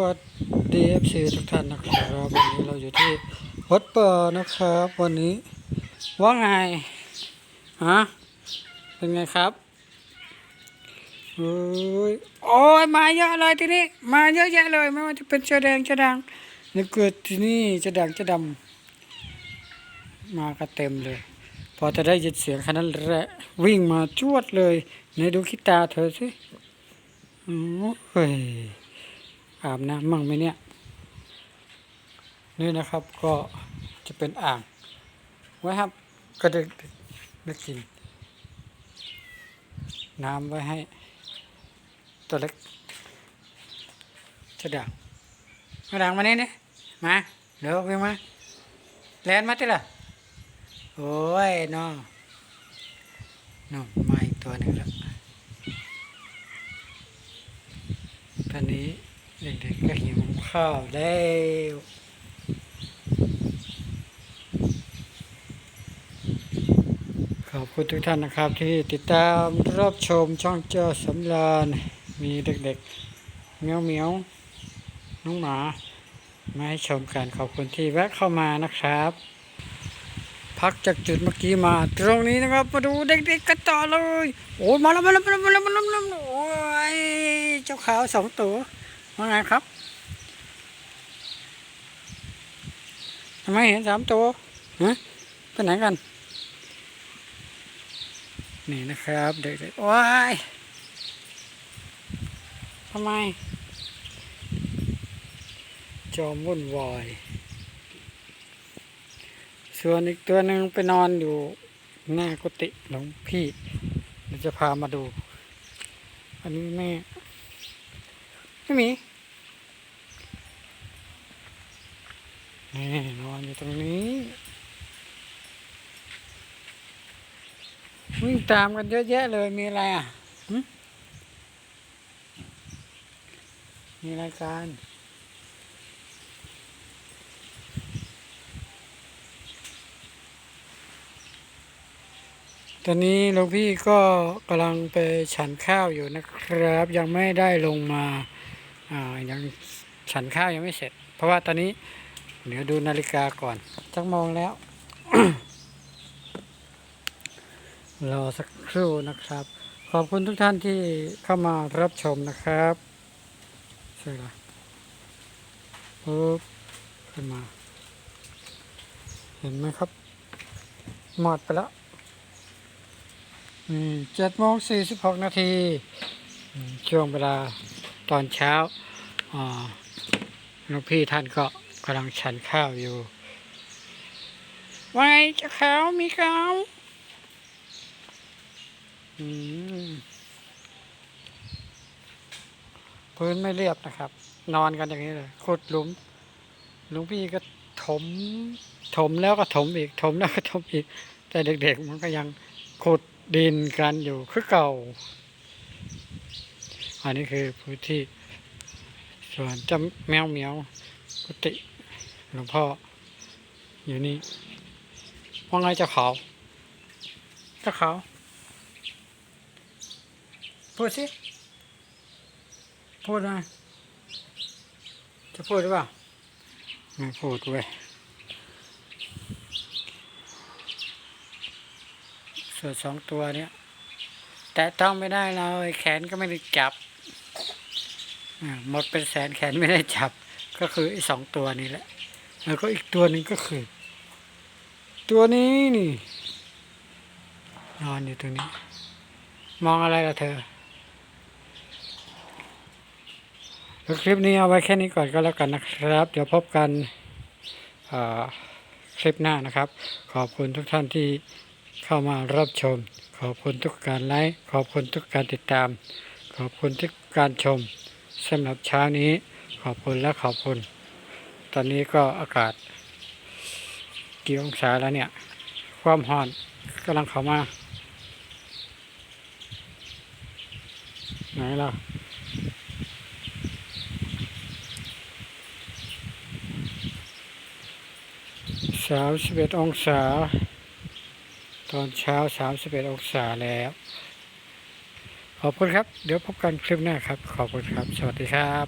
วัสดีเอฟซีทุกท่านนะครับวันนี้เราอยู่ที่วัดป่านะครับ วันนี้ว่าไงฮะเป็นไงครับโอ้ยโอ้ยมาเยอะเลยที่นี้มาเยอะแยะเลยไม่ว่าจะเป็นเสื้อแดงเสื้อดังนี่เกิดที่นี่จแดงจดำมากันเต็มเลย พอจะได้ยินเสียงค่นั้นแหละวิ่งมาจวดเลยไหนดูขี้ตาเธอสิโอ้ย อาบน้ำมั่งไหมเนี่ยนี่นะครับก็จะเป็นอ่างไว้ครับก็ได้ได้กิน น้ำไว้ให้ตัวเล็กจะด่างมาด่างมานี่นี่มาเดี๋ยวไปมาแลนมาติล่ะโอ้ยน้องน้องมาอีกตัวหนึ่งแล้ว ตอนนี้ เด็กๆก็หิวข้าวแล้วขอบคุณทุกท่านนะครับที่ติดตามรับชมช่องเจ้าสำราญมีเด็กๆเมียวเมียวๆน้องหมามาให้ชมกันขอบคุณที่แวะเข้ามานะครับ พักจากจุดเมื่อกี้มา ตรงนี้นะครับ มาดูเด็กๆกันต่อเลย โอ้ยมาแล้วมาแล้วมาแล้วมาแล้วมาแล้วมาแล้วโอ้ยเจ้าขาวสองตัว ว่าไงครับทำไมเห็นสามตัวฮะไปไหนกัน นี่นะครับ เด็กๆว้ายทำไม จอมวุ่นวายส่วนอีกตัวหนึ่งไปนอนอยู่หน้ากุฏิหลวงพี่เดี๋ยวจะพามาดู อันนี้แม่ ไม่มีนี่นอนอยู่ตรงนี้วิ่งตามกันเยอะแยะเลยมีอะไรอะมีรายการตอนนี้หลวงพี่ก็กำลังไปฉันข้าวอยู่นะครับ ยังไม่ได้ลงมา อ่ายังฉันข้าวยังไม่เสร็จ เพราะว่าตอนนี้เดี๋ยวดูนาฬิกาก่อนจักโมงแล้วรอสักครู่นะครับ ขอบคุณทุกท่านที่เข้ามารับชมนะครับใช่ละปุ๊บขึ้นมา เห็นไหมครับ หมดไปแล้วเจ็ดโมงสี่สิบหกนาทีช่วงเวลา ตอนเช้าหลวงพี่ท่านก็กำลังฉันข้าวอยู่ว่าไงเจะขาวมีขาวอืมพื้นไม่เรียบนะครับ นอนกันอย่างนี้เลยขุดหลุมหลวงพี่ก็ถม ถมแล้วก็ถมอีก ถมแล้วก็ถมอีก แต่เด็กๆมันก็ยังขุดดินกันอยู่คือเก่า อันนี้คือพื้นที่ส่วนจ้าแมวเหมียวกุฏิหลวงพ่อ อยู่นี่ว่าไงเจ้าขาวเจ้าขาวพูดสิ พูดนะจะพูดหรือเปล่า ไม่พูดเว้ยส่วนสองตัวเนี้ย แต่ต้องไม่ได้เลยแขนก็ไม่ได้จับ หมดเป็นแสนแขนไม่ได้จับ ก็คือไอ้สองตัวนี้แหละ แล้วก็อีกตัวหนึ่งก็คือ ตัวนี้นี่ นอนอยู่ตรงนี้ มองอะไรล่ะเธอแล้วคลิปนี้เอาไว้แค่นี้ก่อนก็แล้วกันนะครับ เดี๋ยวพบกันคลิปหน้านะครับ ขอบคุณทุกท่านที่เข้ามารับชม ขอบคุณทุกการไลค์ขอบคุณทุกการติดตาม ขอบคุณทุกการชม สำหรับเช้านี้ขอบคุณและขอบคุณ ตอนนี้ก็อากาศ กี่องศาแล้วเนี่ย ความร้อนกำลังเข้ามาไหนล่ะสามสิบเอ็ดองศา ตอนเช้า31องศาแล้ว ขอบคุณครับ เดี๋ยวพบกันคลิปหน้าครับ ขอบคุณครับ สวัสดีครับ